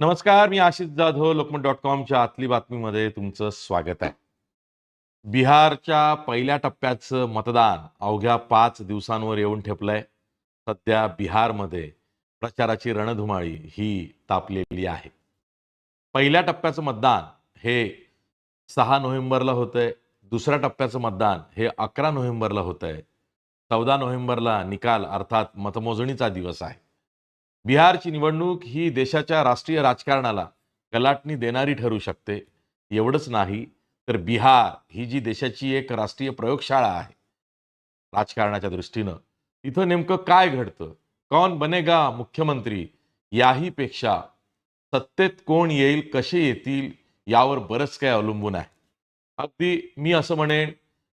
नमस्कार मी आशिष जाधव लोकमत डॉट कॉमच्या आतली बातमीमध्ये तुमचं स्वागत आहे. बिहारच्या पहिल्या टप्प्याचं मतदान अवघ्या पाच दिवसांवर येऊन ठेपलंय. सध्या बिहारमध्ये प्रचाराची रणधुमाळी ही तापलेली आहे. पहिल्या टप्प्याचं मतदान हे सहा नोव्हेंबरला होतंय. दुसऱ्या टप्प्याचं मतदान हे अकरा नोव्हेंबरला होतंय. चौदा नोव्हेंबरला निकाल अर्थात मतमोजणीचा दिवस आहे. बिहारची निवडणूक ही देशाच्या राष्ट्रीय राजकारणाला कलाटणी देणारी ठरू शकते. एवढंच नाही तर बिहार ही जी देशाची एक राष्ट्रीय प्रयोगशाळा आहे राजकारणाच्या दृष्टीनं तिथं नेमकं काय घडतं? कौन बनेगा मुख्यमंत्री? याही पेक्षा सत्तेत कोण येईल कसे येतील यावर बरंच काय अवलंबून आहे. अगदी मी असं म्हणेन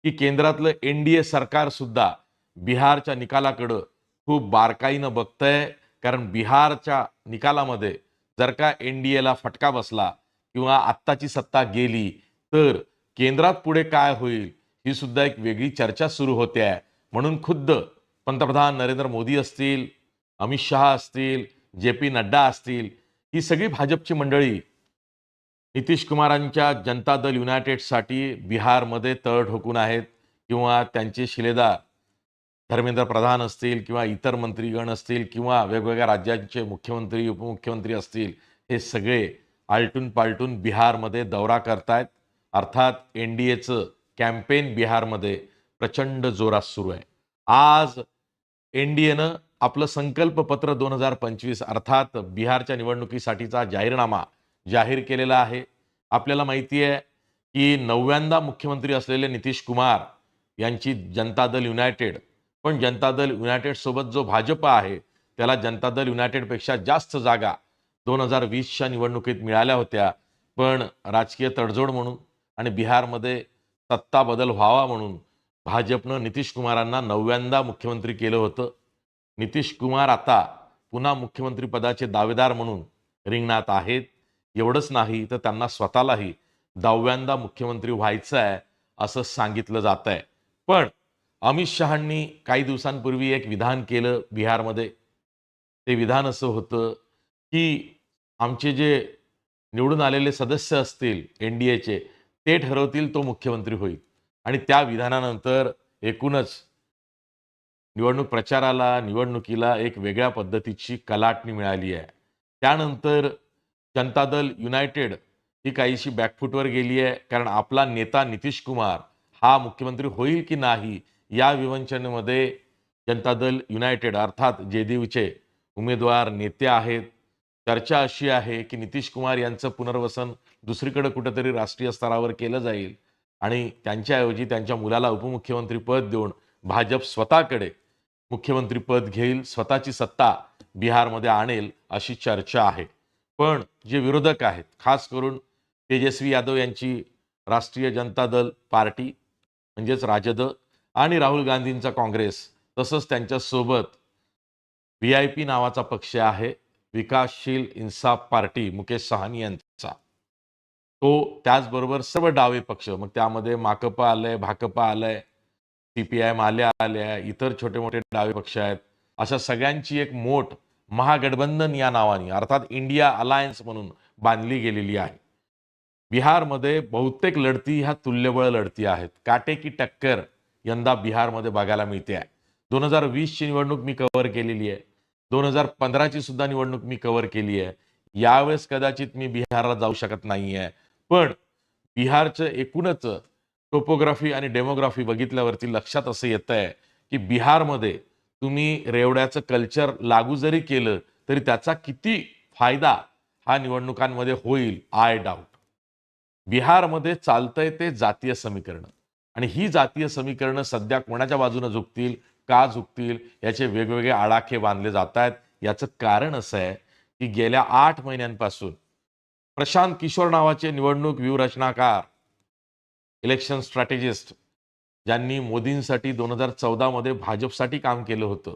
की केंद्रातलं एन डी ए सरकार सुद्धा बिहारच्या निकालाकडं खूप बारकाईनं बघतंय कारण बिहारच्या निकालामध्ये जर का एन डी एला फटका बसला किंवा आत्ताची सत्ता गेली तर केंद्रात पुढे काय होईल ही सुद्धा एक वेगळी चर्चा सुरू होते. आहे म्हणून खुद्द पंतप्रधान नरेंद्र मोदी असतील अमित शहा असतील जे पी नड्डा असतील ही सगळी भाजपची मंडळी नितीश कुमारांच्या जनता दल युनायटेडसाठी बिहारमध्ये तळ ठोकून आहेत किंवा त्यांचे शिलेदार धर्मेंद्र प्रधान असतील किंवा इतर मंत्रीगण असतील किंवा वेगवेगळ्या राज्यांचे मुख्यमंत्री उपमुख्यमंत्री असतील हे सगळे आलटून पालटून बिहारमध्ये दौरा करतायत. अर्थात एन डी एचं कॅम्पेन बिहारमध्ये प्रचंड जोरात सुरू आहे. आज एन डी एनं आपलं संकल्पपत्र दोन हजार पंचवीस अर्थात बिहारच्या निवडणुकीसाठीचा जाहीरनामा जाहीर केलेला आहे. आपल्याला माहिती आहे की नवव्यांदा मुख्यमंत्री असलेले नितीश कुमार यांची जनता दल युनायटेड पण जनता दल युनायटेड सोबत जो भाजप आहे त्याला जनता दल युनायटेडपेक्षा जास्त जागा दोन हजार वीसच्या निवडणुकीत मिळाल्या होत्या. पण राजकीय तडजोड म्हणून आणि बिहारमध्ये सत्ता बदल व्हावा म्हणून भाजपनं नितीश कुमारांना नवव्यांदा मुख्यमंत्री केलं होतं. नितीश कुमार आता पुन्हा मुख्यमंत्रीपदाचे दावेदार म्हणून रिंगणात आहेत. एवढंच नाही तर त्यांना स्वतःलाही दहाव्यांदा मुख्यमंत्री व्हायचं आहे असं सांगितलं जात आहे पण अमित शहांनी काही दिवसांपूर्वी एक विधान केलं बिहारमध्ये. ते विधान असं होतं की आमचे जे निवडून आलेले सदस्य असतील एन डी एचे ते ठरवतील तो मुख्यमंत्री होईल. आणि त्या विधानानंतर एकूणच निवडणूक प्रचाराला निवडणुकीला एक वेगळ्या पद्धतीची कलाटणी मिळाली आहे. त्यानंतर जनता दल युनायटेड ही काहीशी बॅकफूटवर गेली आहे. कारण आपला नेता नितीश कुमार हा मुख्यमंत्री होईल की नाही या विवंचनेमध्ये जनता दल युनायटेड अर्थात जेडीयूचे उमेदवार नेते आहेत. चर्चा अशी आहे की नितीश कुमार यांचं पुनर्वसन दुसरीकडे कुठंतरी राष्ट्रीय स्तरावर केलं जाईल आणि त्यांच्याऐवजी त्यांच्या मुलाला उपमुख्यमंत्री पद देऊन भाजप स्वतःकडे मुख्यमंत्री पद घेईल स्वतःची सत्ता बिहारमध्ये आणेल अशी चर्चा आहे. पण जे विरोधक आहेत खास करून तेजस्वी यादव यांची राष्ट्रीय जनता दल पार्टी म्हणजेच राजद आणि राहुल गांधींचा काँग्रेस तसंच त्यांच्यासोबत व्ही आय पी नावाचा पक्ष आहे विकासशील इन्साफ पार्टी मुकेश सहानी यांचा. तो त्याचबरोबर सर्व डावे पक्ष मग त्यामध्ये माकपा आलंय भाकपा आलंय सी पी आय माल्या आल्या इतर छोटे मोठे डावे पक्ष आहेत. अशा सगळ्यांची एक मोठ महागठबंधन या नावाने अर्थात इंडिया अलायन्स म्हणून बांधली गेलेली आहे. बिहारमध्ये बहुतेक लढती ह्या तुल्यबळ लढती आहेत. काटेकी टक्कर यंदा बिहारमध्ये बघायला मिळते आहे. दोन हजार वीसची निवडणूक मी कव्हर केलेली आहे. दोन हजार पंधराची सुद्धा निवडणूक मी कव्हर केली आहे. यावेळेस कदाचित मी बिहारला जाऊ शकत नाही आहे पण बिहारचं एकूणच टोपोग्राफी आणि डेमोग्राफी बघितल्यावरती लक्षात असं येतं आहे की बिहारमध्ये तुम्ही रेवड्याचं कल्चर लागू जरी केलं तरी त्याचा किती फायदा हा निवडणुकांमध्ये होईल आय डाऊट बिहारमध्ये चालतंय ते जातीय समीकरण. आणि ही जातीय समीकरणं सध्या कोणाच्या बाजूने झुकतील का झुकतील याचे वेगवेगळे आडाखे बांधले जात आहेत. याचं कारण असं आहे की गेल्या आठ महिन्यांपासून प्रशांत किशोर नावाचे निवडणूक व्यूहरचनाकार इलेक्शन स्ट्रॅटेजिस्ट ज्यांनी मोदींसाठी दोन हजार चौदामध्ये भाजपसाठी काम केलं होतं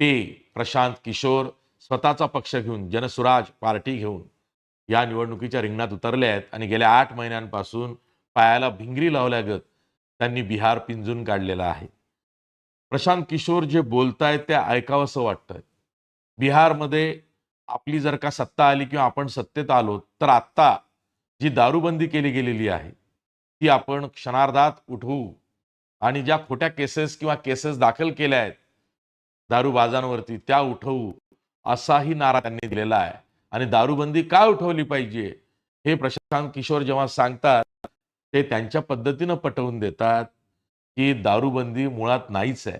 ते प्रशांत किशोर स्वतःचा पक्ष घेऊन जनसुराज पार्टी घेऊन या निवडणुकीच्या रिंगणात उतरले आहेत. आणि गेल्या आठ महिन्यांपासून पायाला भिंगरी लावल्यागत त्यांनी बिहार पिंजून काढलेला आहे. प्रशांत किशोर जे बोलतायत ते ऐकावंसं वाटतंय. बिहारमध्ये आपली जर का सत्ता आली किंवा आपण सत्तेत आलो तर आत्ता जी दारूबंदी केली गेलेली आहे ती आपण क्षणार्धात उठवू. आणि ज्या खोट्या केसेस किंवा केसेस दाखल केल्या आहेत दारूबाजांवरती त्या उठवू असाही नारा त्यांनी दिलेला आहे. आणि दारूबंदी का उठवली पाहिजे हे प्रशांत किशोर जेव्हा सांगतात ते त्यांच्या पद्धतीनं पटवून देतात की दारूबंदी मुळात नाहीच आहे.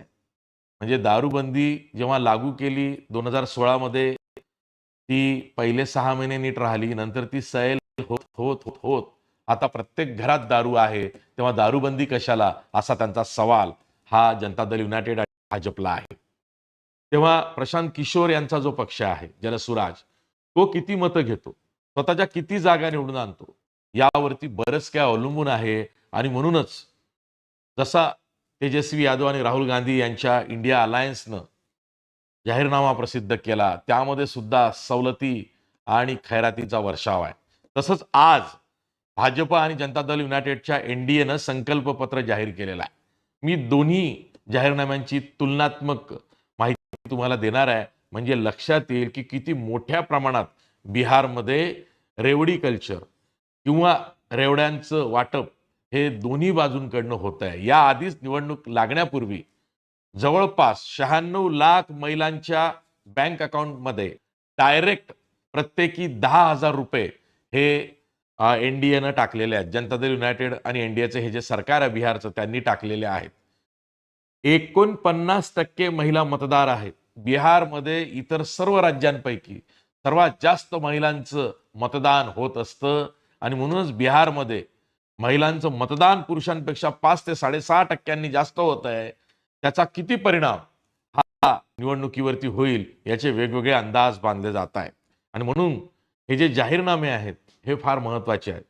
म्हणजे दारूबंदी जेव्हा लागू केली दोन हजार सोळामध्ये ती पहिले सहा महिने नीट राहिली नंतर ती सैल होत होत होत होत. आता प्रत्येक घरात दारू आहे तेव्हा दारूबंदी कशाला? असा त्यांचा सवाल हा जनता दल युनायटेड आणि भाजपला आहे. तेव्हा प्रशांत किशोर यांचा जो पक्ष आहे जलसुराज तो किती मतं घेतो? स्वतःच्या किती जागा निवडून आणतो? यावरती बरंच काय अवलंबून आहे. आणि म्हणूनच जसा तेजस्वी यादव आणि राहुल गांधी यांच्या इंडिया अलायन्सनं जाहीरनामा प्रसिद्ध केला त्यामध्ये सुद्धा सवलती आणि खैरातीचा वर्षाव आहे. तसंच आज भाजप आणि जनता दल युनायटेडच्या एनडीएनं संकल्पपत्र जाहीर केलेलं आहे. मी दोन्ही जाहीरनाम्यांची तुलनात्मक माहिती तुम्हाला देणार आहे. म्हणजे लक्षात येईल की किती मोठ्या प्रमाणात बिहारमध्ये रेवडी कल्चर किंवा रेवड्यांचं वाटप हे दोन्ही बाजूंकडनं होत आहे. या आधीच निवडणूक लागण्यापूर्वी जवळपास शहाण्णव लाख महिलांच्या बँक अकाउंटमध्ये डायरेक्ट प्रत्येकी दहा हजार रुपये हे एन डी एनं टाकलेले आहेत. जनता दल युनायटेड आणि एनडीएचे हे जे सरकार आहे बिहारचं त्यांनी टाकलेले आहेत. एकोणपन्नास टक्के महिला मतदार आहेत. बिहारमध्ये इतर सर्व राज्यांपैकी सर्वात जास्त महिलांचं मतदान होत असतं. आणि म्हणूनच बिहारमध्ये महिलांचं मतदान पुरुषांपेक्षा पाच ते साडेसहा टक्क्यांनी जास्त होत आहे. त्याचा किती परिणाम हा निवडणुकीवरती होईल याचे वेगवेगळे अंदाज बांधले जात आहेत. आणि म्हणून हे जे जाहीरनामे आहेत हे फार महत्त्वाचे आहेत.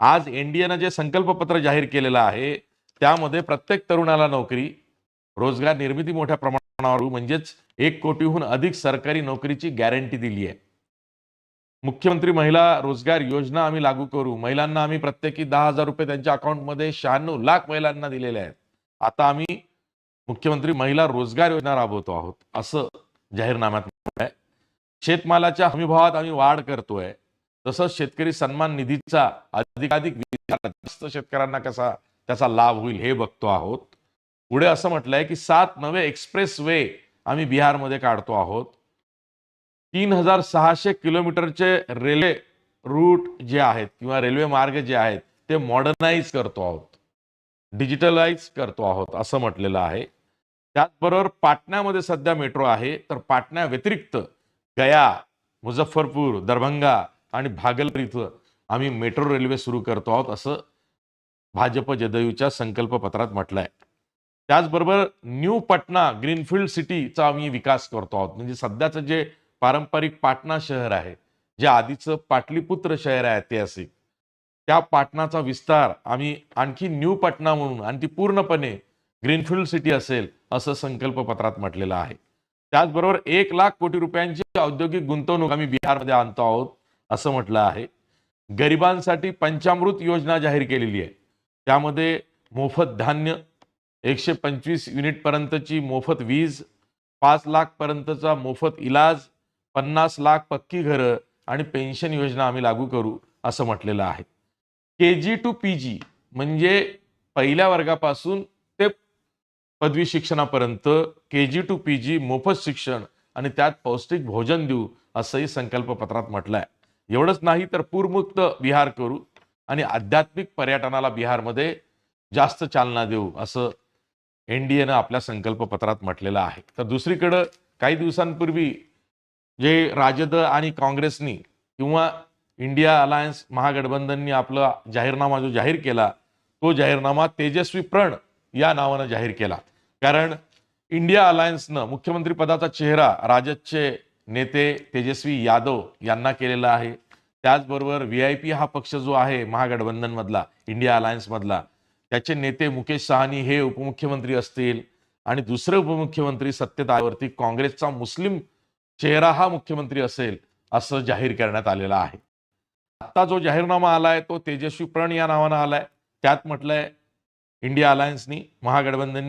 आज एनडीएनं जे संकल्पपत्र जाहीर केलेलं आहे त्यामध्ये प्रत्येक तरुणाला नोकरी रोजगार निर्मिती मोठ्या प्रमाणावर म्हणजेच एक कोटीहून अधिक सरकारी नोकरीची गॅरंटी दिली आहे. मुख्यमंत्री महिला रोजगार योजना आम्ही लागू करू. महिलांना आम्ही प्रत्येकी दहा हजार रुपये त्यांच्या अकाउंटमध्ये शहाण्णव लाख महिलांना दिलेले आहेत. आता आम्ही मुख्यमंत्री महिला रोजगार योजना राबवतो आहोत असं जाहीरनाम्यात आहे शेतमालाच्या हमीभावात आम्ही वाढ करतोय. तसंच शेतकरी सन्मान निधीचा अधिकाधिक जास्त शेतकऱ्यांना कसा त्याचा लाभ होईल हे बघतो आहोत. पुढे असं म्हटलंय की सात नवे एक्सप्रेस वे आम्ही बिहारमध्ये काढतो आहोत. तीन हजार सहाशे किलोमीटरचे रेल्वे रूट जे आहेत किंवा रेल्वे मार्ग जे आहेत ते मॉडर्नाइज करतो आहोत. डिजिटलाइज करतो आहोत असं म्हटलेलं आहे. त्याचबरोबर पाटण्यामध्ये सध्या मेट्रो आहे तर पाटण्या व्यतिरिक्त गया मुझफ्फरपूर दरभंगा आणि भागलपूर इथं आम्ही मेट्रो रेल्वे सुरू करतो आहोत असं भाजप जदयूच्या संकल्पपत्रात म्हटलंय. त्याचबरोबर न्यू पटना ग्रीनफील्ड सिटीचा आम्ही विकास करतो आहोत. म्हणजे सध्याचं जे पारंपरिक पाटणा शहर आहे जे आधीचं पाटलीपुत्र शहर आहे ऐतिहासिक. त्या पाटणाचा विस्तार आम्ही आणखी न्यू पटना म्हणून आणि ती पूर्णपणे ग्रीनफील्ड सिटी असेल असं संकल्पपत्रात म्हटलेलं आहे. त्याचबरोबर एक लाख कोटी रुपयांची औद्योगिक गुंतवणूक आम्ही बिहारमध्ये आणतो आहोत असं म्हटलं आहे. गरिबांसाठी पंचामृत योजना जाहीर केलेली आहे. त्यामध्ये मोफत धान्य एकशे पंचवीस युनिटपर्यंतची मोफत वीज पाच लाखपर्यंतचा मोफत इलाज पन्नास लाख पक्की घरं आणि पेन्शन योजना आम्ही लागू करू असं म्हटलेलं आहे. के जी टू पी जी म्हणजे पहिल्या वर्गापासून ते पदवी शिक्षणापर्यंत के जी टू पी जी मोफत शिक्षण आणि त्यात पौष्टिक भोजन देऊ असंही संकल्पपत्रात म्हटलं आहे एवढंच नाही तर पूरमुक्त बिहार करू आणि आध्यात्मिक पर्यटनाला बिहारमध्ये जास्त चालना देऊ असं एन डी एनं आपल्या संकल्पपत्रात म्हटलेलं आहे. तर दुसरीकडं काही दिवसांपूर्वी जे राजद आणि काँग्रेसनी किंवा इंडिया अलायन्स महागठबंधननी आपला जाहीरनामा जो जाहीर केला तो जाहीरनामा तेजस्वी प्रण या नावानं जाहीर केला. कारण इंडिया अलायन्सनं मुख्यमंत्री पदाचा चेहरा राजदचे नेते तेजस्वी यादव यांना केलेला आहे. त्याचबरोबर व्ही आय पी हा पक्ष जो आहे महागठबंधनमधला इंडिया अलायन्समधला त्याचे नेते मुकेश सहानी हे उपमुख्यमंत्री असतील आणि दुसरे उपमुख्यमंत्री सत्तेत आल्यावरती काँग्रेसचा मुस्लिम चेहरा हा मुख्यमंत्री असेल असं जाहीर करण्यात आलेलं आहे. आता जो जाहीरनामा आलाय तो तेजस्वी प्रण या नावानं आलाय. त्यात म्हटलंय इंडिया अलायन्सनी महागठबंधननी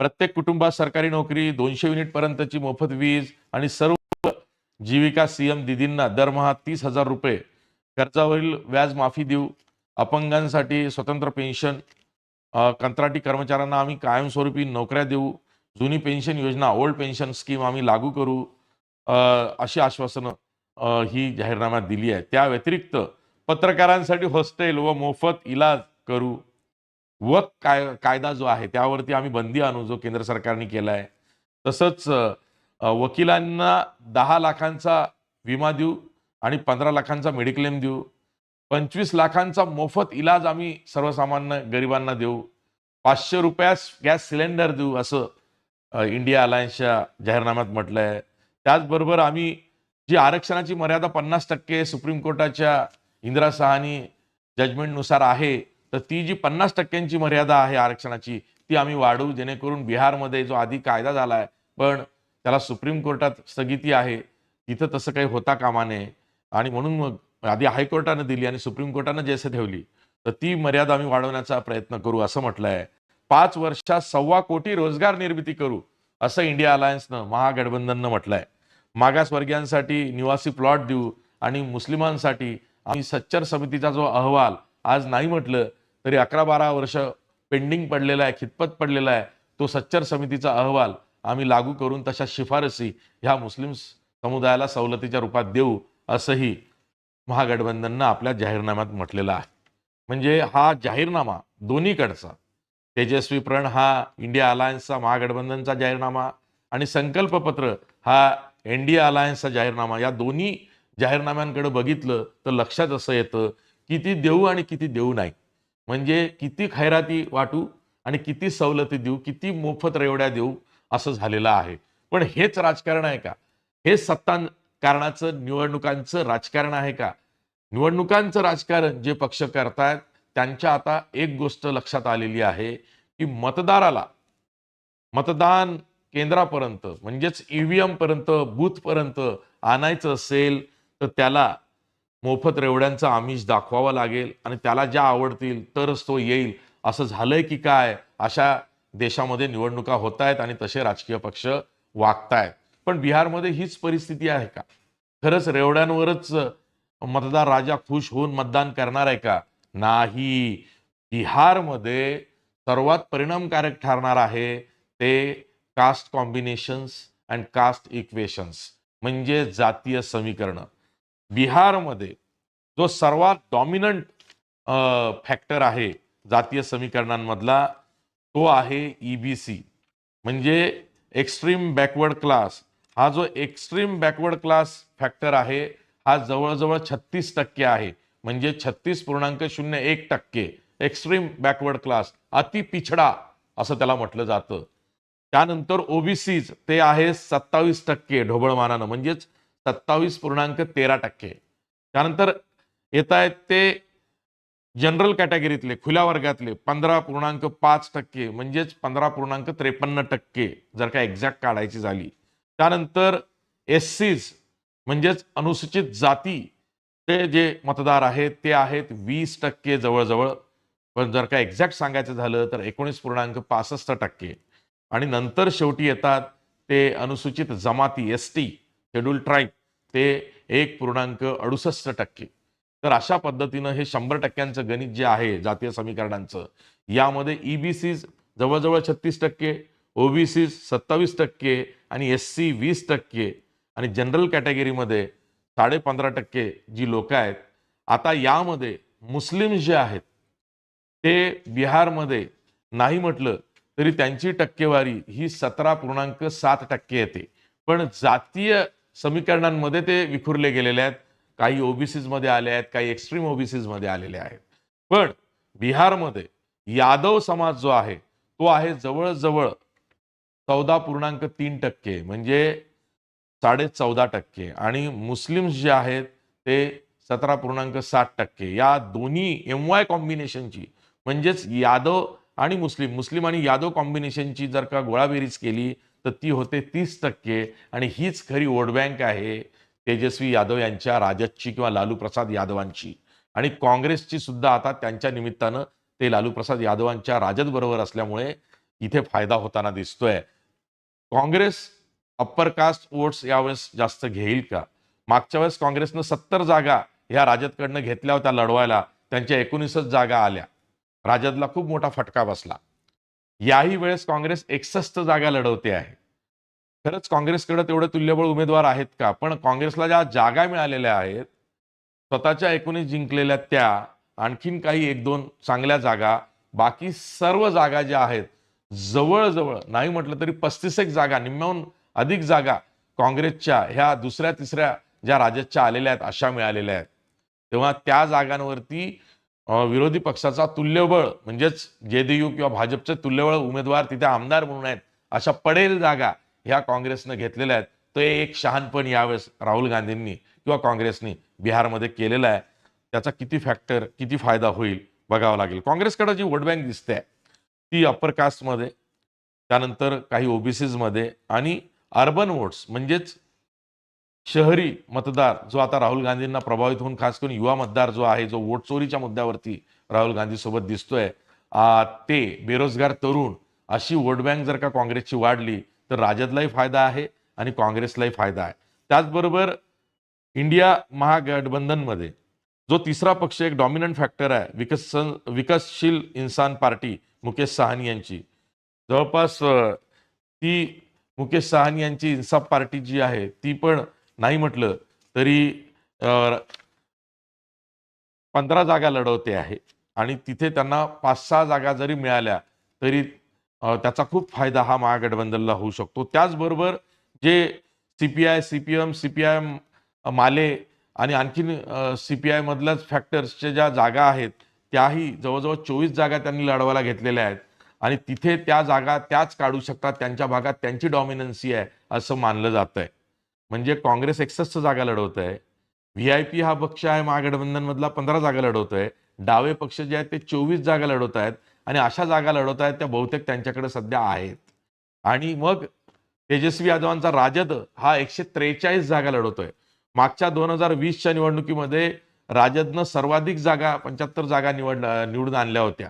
प्रत्येक कुटुंबात सरकारी नोकरी दोनशे युनिट पर्यंतची मोफत वीज आणि सर्व जीविका सीएम दिदींना दरमहा तीस हजार रुपये. कर्जावरील व्याज माफी देऊ अपंगांसाठी स्वतंत्र पेन्शन कंत्राटी कर्मचाऱ्यांना आम्ही कायमस्वरूपी नोकऱ्या देऊ जुनी पेन्शन योजना ओल्ड पेन्शन स्कीम आम्ही लागू करू अशी आश्वासनं ही जाहीरनाम्यात दिली आहे. त्या व्यतिरिक्त पत्रकारांसाठी हॉस्टेल व मोफत इलाज करू व काय कायदा जो आहे त्यावरती आम्ही बंदी आणू जो केंद्र सरकारने केला आहे तसंच वकिलांना दहा लाखांचा विमा देऊ आणि पंधरा लाखांचा मेडिक्लेम देऊ. पंचवीस लाखांचा मोफत इलाज आम्ही सर्वसामान्य गरिबांना देऊ. पाचशे रुपयास गॅस सिलेंडर देऊ असं इंडिया अलायन्सच्या जाहीरनाम्यात म्हटलं आहे त्याचबरोबर आम्ही जी आरक्षणाची मर्यादा पन्नास टक्के सुप्रीम कोर्टाच्या इंदिरा सहानी जजमेंटनुसार आहे तर ती जी पन्नास टक्क्यांची मर्यादा आहे आरक्षणाची ती आम्ही वाढवू जेणेकरून बिहारमध्ये जो आधी कायदा झाला आहे पण त्याला सुप्रीम कोर्टात स्थगिती आहे तिथं तसं काही होता कामा नये. आणि म्हणून मग आधी हायकोर्टानं दिली आणि सुप्रीम कोर्टानं जैसे ठेवली तर ती मर्यादा आम्ही वाढवण्याचा प्रयत्न करू असं म्हटलं आहे पाच वर्षात सव्वा कोटी रोजगार निर्मिती करू असं इंडिया अलायन्सनं महागठबंधननं म्हटलंय. मागासवर्गीयांसाठी निवासी प्लॉट देऊ आणि मुस्लिमांसाठी आम्ही सच्चर समितीचा जो अहवाल आज नाही म्हटलं तरी अकरा बारा वर्ष पेंडिंग पडलेला आहे खितपत पडलेला आहे तो सच्चर समितीचा अहवाल आम्ही लागू करून तशा शिफारसी ह्या मुस्लिम समुदायाला सवलतीच्या रूपात देऊ असंही महागठबंधननं आपल्या जाहीरनाम्यात म्हटलेलं आहे. म्हणजे हा जाहीरनामा दोन्हीकडचा तेजस्वी प्रण हा इंडिया अलायन्सचा महागठबंधनचा जाहीरनामा आणि संकल्पपत्र हा एन डी अलायन्सचा जाहीरनामा. या दोन्ही जाहीरनाम्यांकडे बघितलं तर लक्षात असं येतं किती देऊ आणि किती देऊ नाही. म्हणजे किती खैराती वाटू आणि किती सवलती देऊ किती मोफत रेवड्या देऊ असं झालेलं आहे. पण हेच राजकारण आहे का? हे सत्ता कारणाचं निवडणुकांचं राजकारण आहे का? निवडणुकांचं राजकारण जे पक्ष करतायत त्यांच्या आता एक गोष्ट लक्षात आलेली आहे की मतदाराला मतदान केंद्रापर्यंत म्हणजेच ईव्हीएम पर्यंत बूथ पर्यंत आणायचं असेल तर त्याला मोफत रेवड्यांचं आमिष दाखवावं लागेल आणि त्याला ज्या आवडतील तरच तो येईल. असं झालंय की काय? अशा देशामध्ये निवडणुका होत आहेत आणि तसे राजकीय पक्ष वागतायत. पण बिहारमध्ये हीच परिस्थिती आहे का? खरंच रेवड्यांवरच मतदार राजा खुश होऊन मतदान करणार आहे का? नाही. बिहारमध्ये सर्वात परिणामकारक ठरणार आहे ते caste combinations and caste equations म्हणजे जातीय समीकरणं. बिहारमध्ये जो सर्वात डॉमिनंट फॅक्टर आहे जातीय समीकरणांमधला तो आहे ईबीसी म्हणजे एक्स्ट्रीम बॅकवर्ड क्लास हा जो एक्स्ट्रीम बॅकवर्ड क्लास फॅक्टर आहे हा जवळजवळ छत्तीस टक्के आहे. म्हणजे छत्तीस पूर्णांक शून्य एक टक्के एक्स्ट्रीम बॅकवर्ड क्लास अति पिछडा असं त्याला म्हटलं जातं. त्यानंतर ओबीसीज ते आहे सत्तावीस टक्के ढोबळमानानं म्हणजेच सत्तावीस पूर्णांक तेरा टक्के. त्यानंतर येत आहेत ते जनरल कॅटेगरीतले खुल्या वर्गातले पंधरा पूर्णांक पाच टक्के म्हणजेच पंधरा पूर्णांक त्रेपन्न टक्के जर का एक्झॅक्ट काढायची झाली. त्यानंतर एस सीज म्हणजेच अनुसूचित जाती ते जे मतदार आहेत ते आहेत वीस टक्के जवळजवळ. पण जर का एक्झॅक्ट सांगायचं झालं तर एकोणीस पूर्णांक पासष्ट टक्के. आणि नंतर शेवटी येतात ते अनुसूचित जमाती एस टी शेड्यूल ट्राईब ते एक पूर्णांक अडुसष्ट टक्के. तर अशा पद्धतीनं हे शंभर टक्क्यांचं गणित जे आहे जातीय समीकरणांचं यामध्ये ईबीसीज जवळजवळ छत्तीस टक्के ओबीसीज सत्तावीस टक्के आणि एस सी वीस टक्के. आणि जनरल कॅटेगरीमध्ये साडे पंधरा टक्के जी लोक आहेत आता यामध्ये मुस्लिम जे आहेत ते बिहारमध्ये नाही म्हटलं तरी त्यांची टक्केवारी ही सतरा पूर्णांक सात टक्के येते. पण जातीय समीकरणांमध्ये ते विखुरले गेलेले आहेत. काही ओबीसीजमध्ये आले आहेत काही एक्स्ट्रीम ओबीसीजमध्ये आलेले आहेत. पण बिहारमध्ये यादव समाज जो आहे तो आहे जवळजवळ चौदा पूर्णांक तीन टक्के. म्हणजे साडे चौदा टक्के. आणि मुस्लिम्स जे आहेत ते सतरा पूर्णांक सात टक्के. या दोन्ही एम वाय कॉम्बिनेशनची म्हणजेच यादव आणि मुस्लिम मुस्लिम आणि यादव कॉम्बिनेशनची जर का गोळाबेरीज केली तर ती होते तीस टक्के. आणि हीच खरी वोट बँक आहे तेजस्वी यादव यांच्या राजदची किंवा लालू प्रसाद यादवांची. आणि काँग्रेसची सुद्धा आता त्यांच्या निमित्तानं ते लालू प्रसाद यादवांच्या राजद बरोबर असल्यामुळे इथे फायदा होताना दिसतोय. काँग्रेस अप्पर कास्ट वोट्स यावेळेस जास्त घेईल का? मागच्या वेळेस काँग्रेसनं सत्तर जागा या राजदकडनं घेतल्या होत्या लढवायला. त्यांच्या एकोणीसच जागा आल्या. राजदला खूप मोठा फटका बसला. याही वेळेस काँग्रेस एकसष्ट जागा लढवते आहे. खरंच काँग्रेसकडे तेवढे तुल्यबळ उमेदवार आहेत का? पण काँग्रेसला ज्या जागा मिळालेल्या आहेत स्वतःच्या एकोणीस जिंकलेल्या त्या आणखीन काही एक दोन चांगल्या जागा बाकी सर्व जागा ज्या आहेत जवळजवळ नाही म्हटलं तरी पस्तीस एक जागा निम्म्याहून अधिक जागा काँग्रेसच्या ह्या दुसऱ्या तिसऱ्या ज्या राज्याच्या आलेल्या आहेत अशा मिळालेल्या आहेत. तेव्हा त्या जागांवरती विरोधी पक्षाचा तुल्यबळ म्हणजेच जेडीयू किंवा भाजपचे तुल्यबळ उमेदवार तिथे आमदार म्हणून आहेत अशा पडेल जागा ह्या काँग्रेसनं घेतलेल्या आहेत. तो एक शहाणपण यावेळेस राहुल गांधींनी किंवा काँग्रेसनी बिहारमध्ये केलेला आहे. त्याचा किती फॅक्टर किती फायदा होईल बघावं लागेल. काँग्रेसकडे जी वोट बँक दिसते ती अप्पर कास्टमध्ये त्यानंतर काही ओबीसीजमध्ये आणि अर्बन वोट्स म्हणजेच शहरी मतदार जो आता राहुल गांधींना प्रभावित होऊन खास करून युवा मतदार जो आहे जो वोट चोरीच्या मुद्द्यावरती राहुल गांधी सोबत दिसतोय ते बेरोजगार तरुण अशी वोट बँक जर का काँग्रेसची वाढली तर राजदलाही फायदा आहे आणि काँग्रेसलाही फायदा आहे. त्याचबरोबर इंडिया महागठबंधनमध्ये जो तिसरा पक्ष एक डॉमिनंट फॅक्टर आहे विकसन विकसशील इन्सान पार्टी मुकेश सहानी यांची. जवळपास ती मुकेश सहानी यांची इन्साफ पार्टी जी आहे ती पण नाही म्हटलं तरी पंधरा जागा लढवते आहे. आणि तिथे त्यांना पाच सहा जागा जरी मिळाल्या तरी त्याचा खूप फायदा हा महागठबंधनला होऊ शकतो. त्याचबरोबर जे C P I C P M C P I माले आणि आणखीन सी पी आयमधल्याच फॅक्टर्सच्या ज्या जागा आहेत त्याही जवळजवळ चोवीस जागा त्यांनी लढवायला घेतलेल्या आहेत. आणि तिथे त्या जागा त्याच काढू शकतात त्यांच्या भागात त्यांची डॉमिनन्सी आहे असं मानलं जात आहे म्हणजे काँग्रेस एकसष्ट जागा लढवत आहे व्ही आय पी हा पक्ष आहे महागठबंधन मधला पंधरा जागा लढवत आहे डावे पक्ष जे आहेत ते चोवीस जागा लढवत आहेत आणि अशा जागा लढवत आहेत त्या बहुतेक त्यांच्याकडे सध्या आहेत. आणि मग तेजस्वी यादवांचा राजद हा एकशे त्रेचाळीस जागा लढवतोय. मागच्या दोन हजार वीसच्या निवडणुकीमध्ये राजदनं सर्वाधिक जागा पंच्याहत्तर जागा निवड निवडून आणल्या होत्या.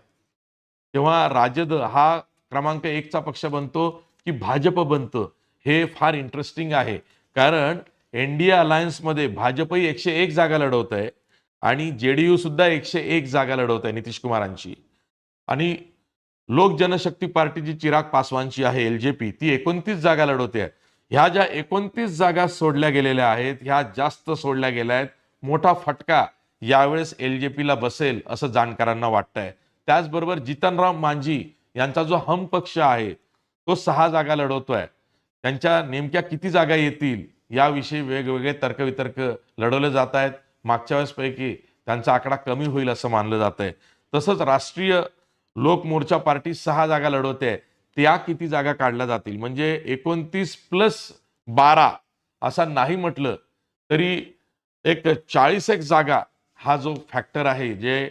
तेव्हा राजद हा क्रमांक एकचा पक्ष बनतो की भाजप बनतं हे फार इंटरेस्टिंग आहे. कारण एनडीए अलायन्समध्ये भाजपही एकशे एक जागा लढवत आहे आणि जेडीयू सुद्धा एकशे एक जागा लढवत आहे नितीश कुमारांची. आणि लोक जनशक्ती पार्टी जी चिराग पासवानची आहे एल जे पी ती एकोणतीस जागा लढवते आहे ह्या ज्या एकोणतीस जागा सोडल्या गेलेल्या आहेत ह्या जास्त सोडल्या गेल्या आहेत मोठा फटका यावेळेस एल जे पीला बसेल असं जाणकारांना वाटतंय. त्याचबरोबर जितनराव मांझी यांचा जो हम पक्ष आहे तो सहा जागा लढवतोय. त्यांच्या नेमक्या किती जागा येतील याविषयी वेगवेगळे तर्कवितर्क लढवले जात आहेत. मागच्या वेळेसपैकी त्यांचा आकडा कमी होईल असं मानलं जात आहे तसंच राष्ट्रीय लोक मोर्चा पार्टी सहा जागा लढवते. त्या किती जागा काढल्या जातील? म्हणजे एकोणतीस प्लस बारा असा नाही म्हटलं तरी एक चाळीस एक जागा हा जो फॅक्टर आहे जे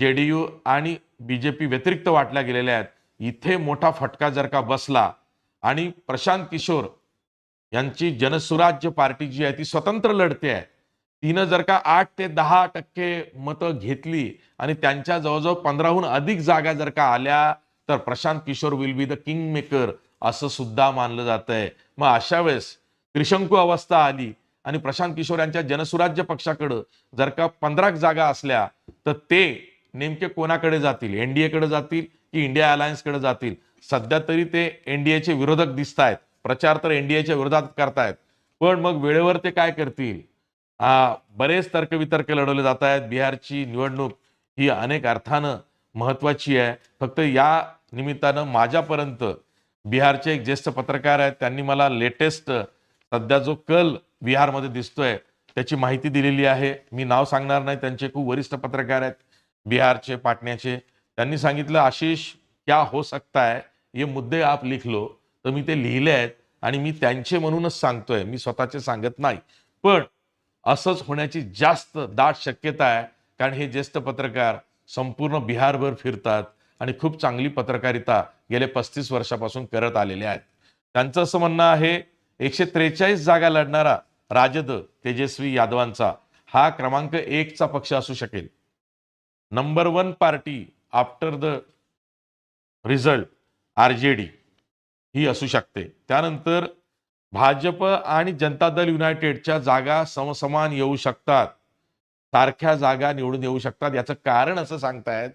जेडीयू आणि बीजेपी व्यतिरिक्त वाटल्या गेलेल्या आहेत. इथे मोठा फटका जर का बसला आणि प्रशांत किशोर यांची जनसुराज्य पार्टी जी आहे ती स्वतंत्र लढते आहे. तिनं जर का आठ ते दहा टक्के मतं घेतली आणि त्यांच्या जवळजवळ पंधराहून अधिक जागा जर का आल्या तर Prashant Kishor will be the king maker असं सुद्धा मानलं जात आहे मग अशा वेळेस त्रिशंकू अवस्था आली आणि प्रशांत किशोर यांच्या जनसुराज्य पक्षाकडं जर का पंधरा जागा असल्या तर ते नेमके कोणाकडे जातील? एनडीएकडे जातील की इंडिया अलायन्सकडे जातील? सध्या तरी ते एनडीएचे विरोधक दिसत आहेत प्रचार तर एनडीएच्या विरोधात करतायत. पण मग वेळेवर ते काय करतील? बरेच तर्कवितर्क लढवले जात आहेत बिहारची निवडणूक ही अनेक अर्थानं महत्वाची आहे. फक्त या निमित्तानं माझ्यापर्यंत बिहारचे एक ज्येष्ठ पत्रकार आहेत. त्यांनी मला लेटेस्ट सध्या जो कल बिहारमध्ये दिसतोय त्याची माहिती दिलेली आहे. मी नाव सांगणार नाही. त्यांचे खूप वरिष्ठ पत्रकार आहेत. बिहारचे पाटण्याचे. त्यांनी सांगितलं आशिष क्या हो सकता है? ये मुद्दे आप लिख लो. तर मी ते लिहिले आहेत आणि मी त्यांचे म्हणूनच सांगतोय. मी स्वतःचे सांगत नाही. पण असंच होण्याची जास्त दाट शक्यता आहे कारण हे ज्येष्ठ पत्रकार संपूर्ण बिहारभर फिरतात आणि खूप चांगली पत्रकारिता गेले पस्तीस वर्षापासून करत आलेले आहेत. त्यांचं असं म्हणणं आहे एकशे त्रेचाळीस जागा लढणारा राजद तेजस्वी यादवांचा हा क्रमांक एकचा पक्ष असू शकेल. Number one party after the result R J D ही असू शकते. त्यानंतर भाजप आणि जनता दल युनायटेडच्या जागा समसमान येऊ शकतात. सारख्या जागा निवडून येऊ शकतात. याचं कारण असं सांगतायत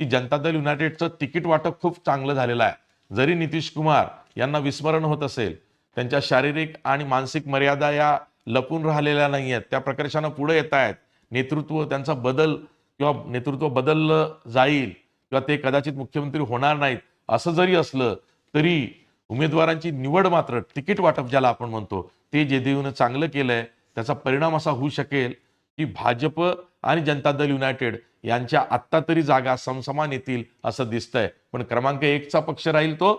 की जनता दल युनायटेडचं तिकीट वाटप खूप चांगलं झालेलं आहे. जरी नितीश कुमार यांना विस्मरण होत असेल त्यांच्या शारीरिक आणि मानसिक मर्यादा या लपून राहिलेल्या नाही आहेत त्या प्रकर्षानं पुढे येत आहेत नेतृत्व त्यांचा बदल किंवा नेतृत्व बदललं जाईल किंवा ते कदाचित मुख्यमंत्री होणार नाहीत असं जरी असलं तरी उमेदवारांची निवड मात्र तिकीट वाटप ज्याला आपण म्हणतो ते जेडीयूनं चांगलं केलंय. त्याचा परिणाम असा होऊ शकेल की भाजप आणि जनता दल युनायटेड यांच्या आत्ता तरी जागा समसमान येतील असं दिसतंय. पण क्रमांक एकचा पक्ष राहील तो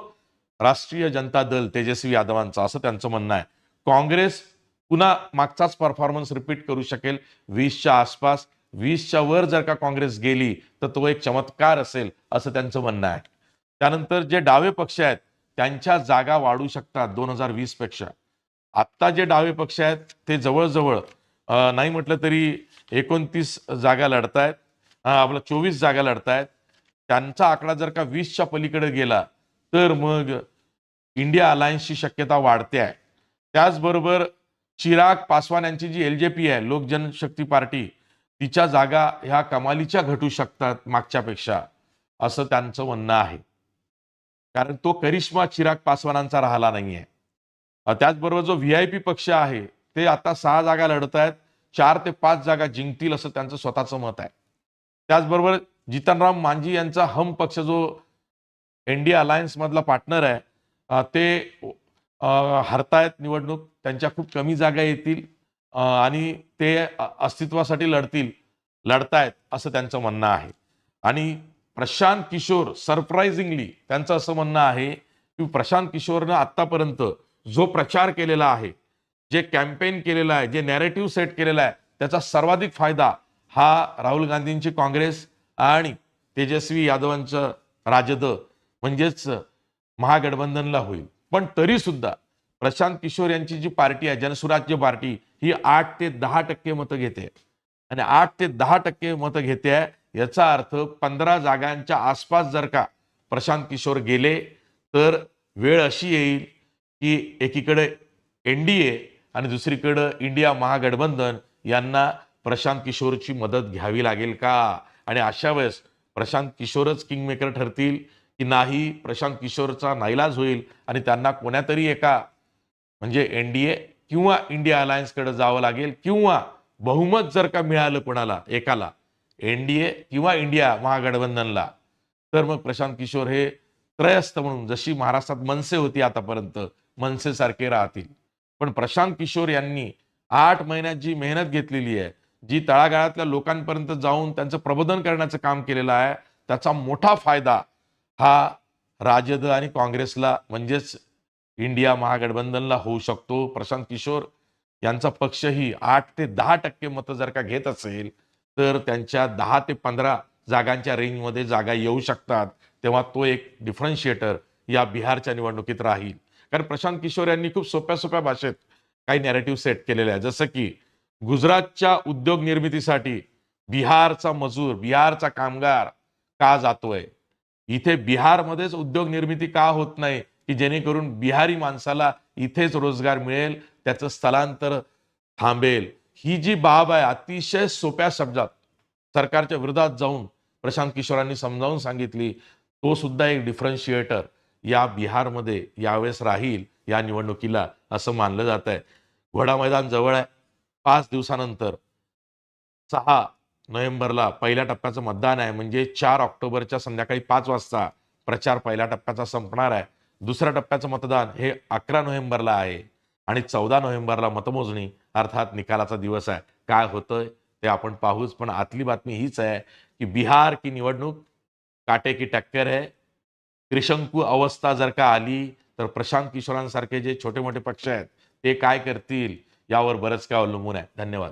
राष्ट्रीय जनता दल तेजस्वी यादवांचा असं त्यांचं म्हणणं आहे. काँग्रेस पुन्हा मागचाच परफॉर्मन्स रिपीट करू शकेल. वीसच्या आसपास वीसच्या वर जर का काँग्रेस गेली तर तो एक चमत्कार असेल असं त्यांचं म्हणणं आहे. त्यानंतर जे डावे पक्ष आहेत त्यांच्या जागा वाढू शकतात दोन हजार वीसपेक्षा. आत्ता जे डावे पक्ष आहेत ते जवळजवळ नाही म्हटलं तरी एकोणतीस जागा लढतायत आपलं चोवीस जागा लढतायत. त्यांचा आकडा जर का वीसच्या पलीकडे गेला तर मग इंडिया अलायन्सची शक्यता वाढते आहे. त्याचबरोबर चिराग पासवान यांची जी एल जे पी आहे लोक जनशक्ती पार्टी तिच्या जागा ह्या कमालीच्या घटू शकतात मागच्यापेक्षा असं त्यांचं म्हणणं आहे. कारण तो करिश्मा चिराग पासवानांचा राहिला नाहीये. त्याचबरोबर जो व्ही आय पी पक्ष आहे ते आता सहा जागा लढत आहेत चार ते पाच जागा जिंकतील असं त्यांचं स्वतःचं मत आहे. त्याचबरोबर जितनराम मांझी यांचा हम पक्ष जो इंडिया अलायन्स मधला पार्टनर आहे ते हरतायत निवडणूक त्यांच्या खूप कमी जागा येतील. आणि ते अस्तित्वासाठी लढतील लढतायत असं त्यांचं म्हणणं आहे. आणि प्रशांत किशोर सरप्राइझिंगली त्यांचं असं म्हणणं आहे की प्रशांत किशोरनं आत्तापर्यंत जो प्रचार केलेला आहे जे कॅम्पेन केलेलं आहे जे नॅरेटिव्ह सेट केलेला आहे त्याचा सर्वाधिक फायदा हा राहुल गांधींची काँग्रेस आणि तेजस्वी यादवांचं राजद म्हणजेच महागठबंधनला होईल. पण तरी सुद्धा प्रशांत किशोर यांची जी पार्टी आहे जनसुराज्य पार्टी ही आठ ते दहा टक्के मतं घेते. आणि आठ ते दहा टक्के मतं घेते आहे याचा अर्थ पंधरा जागांच्या आसपास जर का प्रशांत किशोर गेले तर वेळ अशी येईल की एकीकडे एन डी ए आणि दुसरीकडं इंडिया महागठबंधन यांना प्रशांत किशोरची मदत घ्यावी लागेल का? आणि अशा वेळेस प्रशांत किशोरच किंगमेकर ठरतील की नाही प्रशांत किशोरचा नाईलाज होईल आणि त्यांना कोण्यातरी एका म्हणजे एन डी ए किंवा इंडिया अलायन्सकडे जावं लागेल किंवा बहुमत जर का मिळालं कोणाला एकाला एन डी ए किंवा इंडिया महागठबंधनला तर मग प्रशांत किशोर हे त्रयस्थ म्हणून जशी महाराष्ट्रात मनसे होती आतापर्यंत मनसेसारखे राहतील. पण प्रशांत किशोर यांनी आठ महिन्यात जी मेहनत घेतलेली आहे जी तळागाळातल्या लोकांपर्यंत जाऊन त्यांचं प्रबोधन करण्याचं काम केलेलं आहे त्याचा मोठा फायदा हा राजद आणि काँग्रेसला म्हणजेच इंडिया महागठबंधनला होऊ शकतो. प्रशांत किशोर यांचा पक्षही आठ ते दहा टक्के मतं जर का घेत असेल तर त्यांच्या दहा ते पंधरा जागांच्या रेंजमध्ये जागा येऊ शकतात. तेव्हा तो एक डिफरन्शिएटर या बिहारच्या निवडणुकीत राहील. कारण प्रशांत किशोर यांनी खूप सोप्या सोप्या भाषेत काही नॅरेटिव्ह सेट केलेले आहे जसं की गुजरातच्या उद्योग निर्मितीसाठी बिहारचा मजूर बिहारचा कामगार का जातोय? इथे बिहारमध्येच उद्योग निर्मिती का होत नाही? की जेणेकरून बिहारी माणसाला इथेच रोजगार मिळेल त्याचं स्थलांतर थांबेल. ही जी बाब आहे अतिशय सोप्या शब्दात सरकारच्या विरोधात जाऊन प्रशांत किशोरांनी समजावून सांगितली तो सुद्धा एक डिफरन्शिएटर या बिहारमध्ये यावेळेस राहील या निवडणुकीला असं मानलं जात आहे. घोडा मैदान जवळ आहे. पाच दिवसानंतर सहा नोव्हेंबरला पहिल्या टप्प्याचं मतदान आहे. म्हणजे चार ऑक्टोबरच्या संध्याकाळी पाच वाजता प्रचार पहिल्या टप्प्याचा संपणार आहे. दुसऱ्या टप्प्याचं मतदान हे अकरा नोव्हेंबरला आहे आणि चौदा नोव्हेंबरला मतमोजणी अर्थात निकालाचा दिवस आहे. काय होतंय ते आपण पाहूच पण आतली बातमी हीच आहे की बिहार की निवडणूक काटे की टक्कर आहे. त्रिशंकू अवस्था जर का आली तर प्रशांत किशोरांसारखे जे छोटे मोठे पक्ष आहेत ते काय करतील यावर बरंच काय अवलंबून आहे. धन्यवाद.